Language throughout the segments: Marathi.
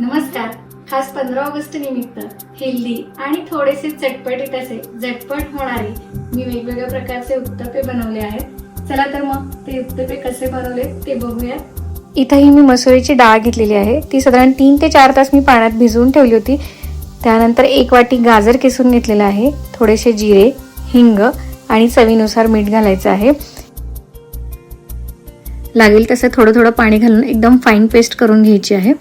नमस्कार. खास पंधरा ऑगस्ट निमित्त हेल्दी आणि थोडेसे चटपटीत असे झटपट होणारे मी वेगवेगळ्या प्रकारचे उत्तपे बनवले आहेत. चला तर मग ते उत्तपे कसे बनवले ते बघूया. इथंही मी मसुरीची डाळ घेतलेली आहे. ती साधारण तीन ते चार तास मी पाण्यात भिजवून ठेवली होती. त्यानंतर एक वाटी गाजर किसून घेतलेलं आहे. थोडेसे जिरे हिंग आणि चवीनुसार मीठ घालायचं आहे. लागेल तसं थोडं थोडं पाणी घालून एकदम फाईन पेस्ट करून घ्यायची आहे.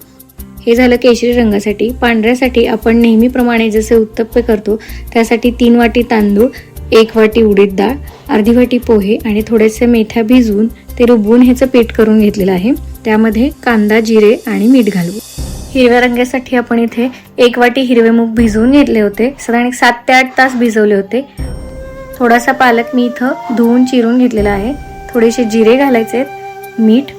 हे झालं केशरी रंगासाठी. पांढऱ्यासाठी आपण नेहमीप्रमाणे जसे उत्तप्पे करतो त्यासाठी तीन वाटी तांदूळ एक वाटी उडीद डाळ अर्धी वाटी पोहे आणि थोडेसे मेथ्या भिजवून ते रुबवून ह्याचं पीठ करून घेतलेलं आहे. त्यामध्ये कांदा जिरे आणि मीठ घालू. हिरव्या रंगासाठी आपण इथे एक वाटी हिरवे मूग भिजवून घेतले होते. साधारण एक सात ते आठ तास भिजवले होते. थोडासा पालक मी इथं धुवून चिरून घेतलेला आहे. थोडेसे जिरे घालायचे आहेत मीठ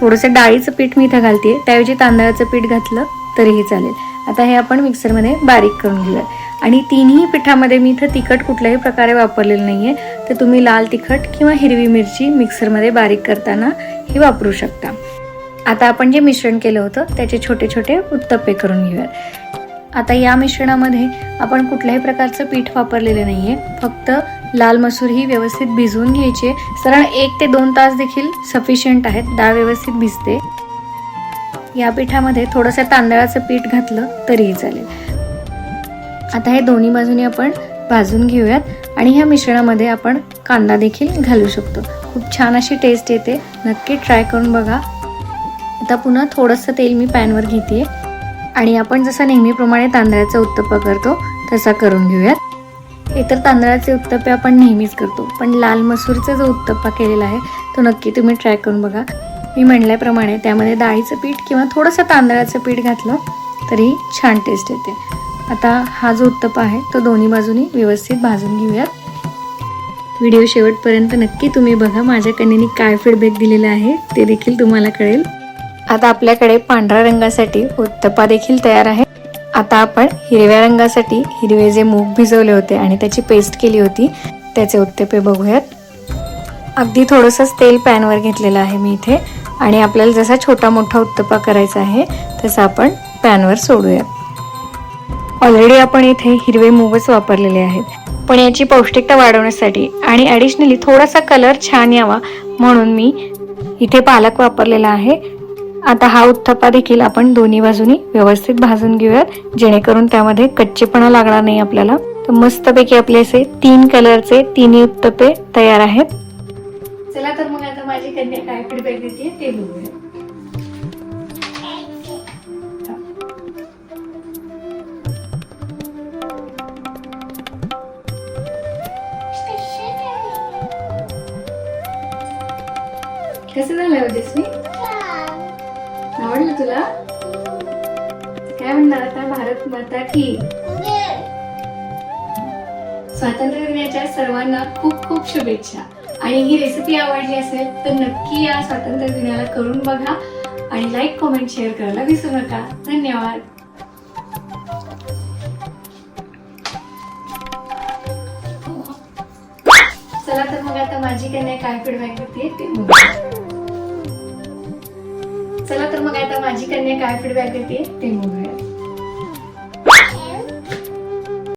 थोडंसं डाळीचं पीठ मी इथं घालते त्याऐवजी तांदळाचं पीठ घातलं तरीही चालेल. आता हे आपण मिक्सरमध्ये बारीक करून घेऊया आणि तिन्ही पिठामध्ये मी इथं तिखट कुठल्याही प्रकारे वापरलेलं नाही आहे तर तुम्ही लाल तिखट किंवा हिरवी मिरची मिक्सरमध्ये बारीक करताना हे वापरू शकता. आता आपण जे मिश्रण केलं होतं त्याचे छोटे छोटे उत्तप्पे करून घेऊयात. आता या मिश्रणामध्ये आपण कुठल्याही प्रकारचं पीठ वापरलेलं नाही आहे फक्त लाल मसूर ही व्यवस्थित भिजवून घ्यायची. आहे साधारण एक ते दोन तास देखील सफिशियंट आहेत. डाळ व्यवस्थित भिजते. या पिठामध्ये थोडंसं तांदळाचं पीठ घातलं तरीही चालेल. आता हे दोन्ही बाजूने आपण भाजून घेऊयात आणि ह्या मिश्रणामध्ये आपण कांदा देखील घालू शकतो. खूप छान अशी टेस्ट येते. नक्की ट्राय करून बघा. आता पुन्हा थोडंसं तेल मी पॅनवर घेते आणि आपण जसं नेहमीप्रमाणे तांदळाचा उत्तप्पा करतो तसा करून घेऊयात. हे तर तांदळाचे उत्तप्पे आपण नेहमीच करतो पण लाल मसूरचा जो उत्तप्पा केलेला आहे तो नक्की तुम्ही ट्राय करून बघा. मी म्हणल्याप्रमाणे त्यामध्ये डाळीचं पीठ किंवा थोडंसं तांदळाचं पीठ घातलं तरी छान टेस्ट येते. आता हा जो उत्तप्पा आहे तो दोन्ही बाजूनी व्यवस्थित भाजून घेऊयात. व्हिडिओ शेवटपर्यंत नक्की तुम्ही बघा माझ्या कन्येने काय फीडबॅक दिलेला आहे ते देखील तुम्हाला कळेल. आता आपल्याकडे पांढऱ्या रंगासाठी उत्तप्पा देखील तयार आहे. आता आपण हिरव्या रंगासाठी हिरवे जे मूग भिजवले होते आणि त्याची पेस्ट केली होती त्याचे उत्तेपे बघूयात. अगदी थोडंसंच तेल पॅनवर घेतलेलं आहे मी इथे आणि आपल्याला जसा छोटा मोठा उत्तपा करायचा आहे तसा आपण पॅनवर सोडूयात. ऑलरेडी आपण इथे हिरवे मूगच वापरलेले आहेत. पण याची पौष्टिकता वाढवण्यासाठी आणि ॲडिशनली थोडासा कलर छान यावा म्हणून मी इथे पालक वापरलेला आहे. आता हा उत्थप्पा देखील आपण दोन्ही बाजूनी व्यवस्थित भाजून घेऊयात. जेणेकरून त्यामध्ये कच्चेपणा लागणार नाही आपल्याला. तर मस्तपैकी आपले असे तीन कलरचे तिन्ही उत्तपे तयार आहेत. चला तर मग आता माझी कन्या काय फीडबॅक देते ते बघूया. कसं झालं हो जसमी तुला? काय म्हणणार आता? भारत माता की. स्वातंत्र्य दिनाच्या सर्वांना खूप खूप शुभेच्छा. आणि ही रेसिपी आवडली असेल तर नक्की या स्वातंत्र्य दिनाला करून बघा आणि लाईक कॉमेंट शेअर करायला विसरू नका. धन्यवाद. चला तर मग आता माझी कन्या काय फीडबॅक देते ते चला तर मग आता माझी कन्या काय फीडबॅक देते ते बघूया.